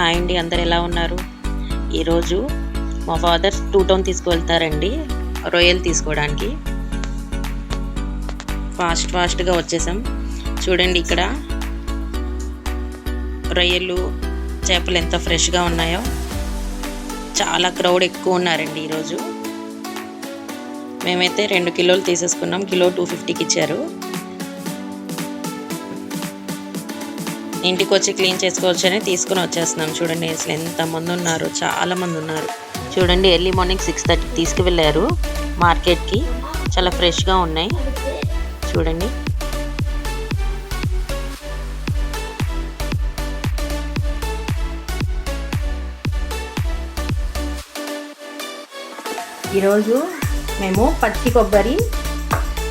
Hi అండి అందరు ఎలా ఉన్నారు? ఈరోజు మా ఫాదర్ టూ టౌన్ తీసుకువెళ్తారండి రొయ్యలు తీసుకోవడానికి. ఫాస్ట్ ఫాస్ట్గా వచ్చేసాం. చూడండి ఇక్కడ రొయ్యలు చేపలు ఎంత ఫ్రెష్గా ఉన్నాయో. చాలా క్రౌడ్ ఎక్కువ ఉన్నారండి ఈరోజు. మేమైతే రెండు కిలోలు తీసేసుకున్నాం కిలో టూ ఫిఫ్టీకి ఇచ్చారు. ఇంటికి వచ్చి క్లీన్ చేసుకోవచ్చని తీసుకుని వచ్చేస్తున్నాం. చూడండి అసలు ఎంతమంది ఉన్నారు. చాలామంది ఉన్నారు. చూడండి ఎర్లీ మార్నింగ్ సిక్స్ థర్టీకి తీసుకువెళ్ళారు మార్కెట్కి. చాలా ఫ్రెష్గా ఉన్నాయి. చూడండి. ఈరోజు మేము పచ్చి కొబ్బరి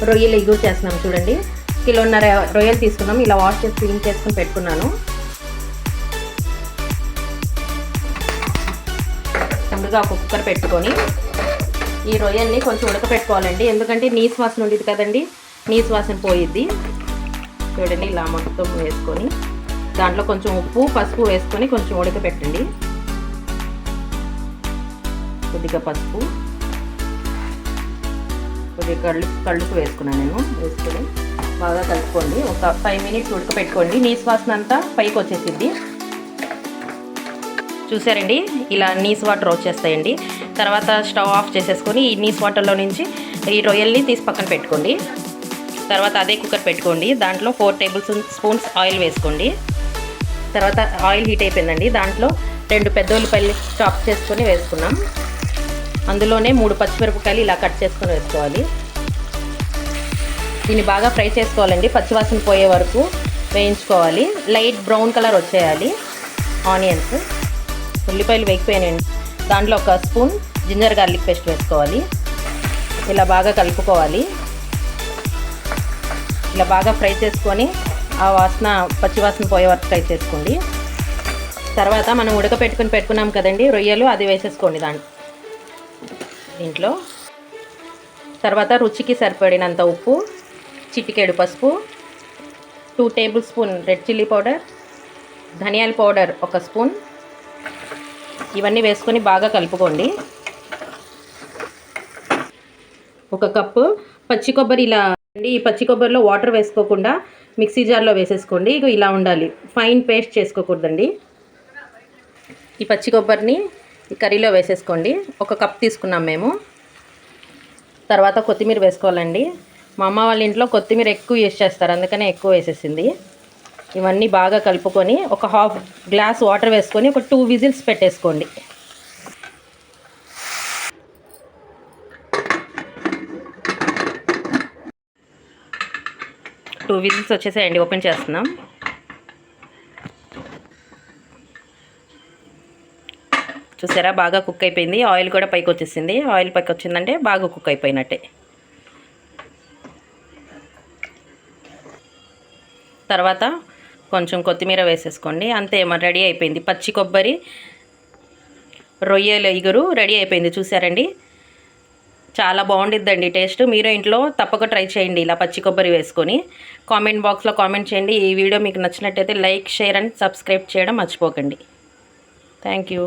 రొయ్యలు ఎగురు చేస్తున్నాం చూడండి. కిలోన్నర రొయ్యలు తీసుకున్నాం. ఇలా వాష్ చేసి క్లీన్ చేసుకుని పెట్టుకున్నాను. ముందుగా ఒక కుక్కర్ పెట్టుకొని ఈ రొయ్యల్ని కొంచెం ఉడకపెట్టుకోవాలండి. ఎందుకంటే నీసు వాసన ఉండేది కదండి. నీసు వాసన పోయిద్ది. చూడండి ఇలా మొత్తం వేసుకొని దాంట్లో కొంచెం ఉప్పు పసుపు వేసుకొని కొంచెం ఉడకపెట్టండి. కొద్దిగా పసుపు. కొద్దిగా కళ్ళు కళ్ళుకు వేసుకున్నాను నేను. వేసుకొని బాగా కలుపుకోండి. ఒక ఫైవ్ మినిట్స్ ఉడకపెట్టుకోండి. నీసు వాసన అంతా పైకి వచ్చేసిద్ది. చూసారండి? ఇలా నీస్ వాటర్ వచ్చేస్తాయండి. తర్వాత స్టవ్ ఆఫ్ చేసేసుకొని ఈ నీస్ వాటర్లో నుంచి ఈ రొయ్యల్ని తీసి పక్కన పెట్టుకోండి. తర్వాత అదే కుక్కర్ పెట్టుకోండి. దాంట్లో ఫోర్ టేబుల్ స్పూన్స్ ఆయిల్ వేసుకోండి. తర్వాత ఆయిల్ హీట్ అయిపోయిందండి. దాంట్లో రెండు పెద్ద ఉల్లిపాయలు చాప్ చేసుకొని వేసుకున్నాం. అందులోనే మూడు పచ్చిమిరపకాయలు ఇలా కట్ చేసుకొని వేసుకోవాలి. దీన్ని బాగా ఫ్రై చేసుకోవాలండి. పచ్చివాసన పోయే వరకు వేయించుకోవాలి. లైట్ బ్రౌన్ కలర్ వచ్చేయాలి. ఆనియన్స్ ఉల్లిపాయలు వేగిపోయానండి దాంట్లో ఒక స్పూన్ జింజర్ గార్లిక్ పేస్ట్ వేసుకోవాలి. ఇలా బాగా కలుపుకోవాలి. ఇలా బాగా ఫ్రై చేసుకొని ఆ వాసన పచ్చివాసన పోయే వరకు ఫ్రై చేసుకోండి. తర్వాత మనం ఉడకపెట్టుకుని పెట్టుకున్నాం కదండి రొయ్యలు అది వేసేసుకోండి దాంట్లో దీంట్లో తర్వాత రుచికి సరిపడినంత ఉప్పు చిటికేడు పసుపు two tablespoon red chilli powder ధనియాల పౌడర్ ఒక స్పూన్. ఇవన్నీ వేసుకొని బాగా కలుపుకోండి. ఒక కప్పు పచ్చి కొబ్బరి ఇలా అండి ఈ పచ్చి కొబ్బరిలో వాటర్ వేసుకోకుండా మిక్సీ జార్లో వేసేసుకోండి. ఇక ఇలా ఉండాలి. ఫైన్ పేస్ట్ చేసుకోకూడదండి. ఈ పచ్చి కొబ్బరిని ఈ కర్రీలో వేసేసుకోండి. ఒక కప్ తీసుకున్నాం మేము. తర్వాత కొత్తిమీర వేసుకోవాలండి. మా అమ్మ వాళ్ళ ఇంట్లో కొత్తిమీర ఎక్కువ యూస్ చేస్తారు అందుకనే ఎక్కువ వేసేసింది. ఇవన్నీ బాగా కలుపుకొని ఒక హాఫ్ గ్లాస్ వాటర్ వేసుకొని ఒక టూ విజిల్స్ పెట్టేసుకోండి. టూ విజిల్స్ వచ్చేసాయండి ఓపెన్ చేస్తున్నాం. చూసారా బాగా కుక్ అయిపోయింది. ఆయిల్ కూడా పైకి వచ్చేసింది ఆయిల్ పైకి వచ్చిందంటే బాగా కుక్ అయిపోయినట్టే. తర్వాత కొంచెం కొత్తిమీర వేసేసుకోండి. అంతే మరి రెడీ అయిపోయింది. పచ్చి కొబ్బరి రొయ్యల ఇగురు రెడీ అయిపోయింది. చూసారండి? చాలా బాగుండిద్దండి టేస్ట్. మీరు ఇంట్లో తప్పక ట్రై చేయండి ఇలా పచ్చి కొబ్బరి వేసుకొని. కామెంట్ బాక్స్లో కామెంట్ చేయండి. ఈ వీడియో మీకు నచ్చినట్టయితే లైక్ షేర్ అండ్ సబ్స్క్రైబ్ చేయడం మర్చిపోకండి. Thank you.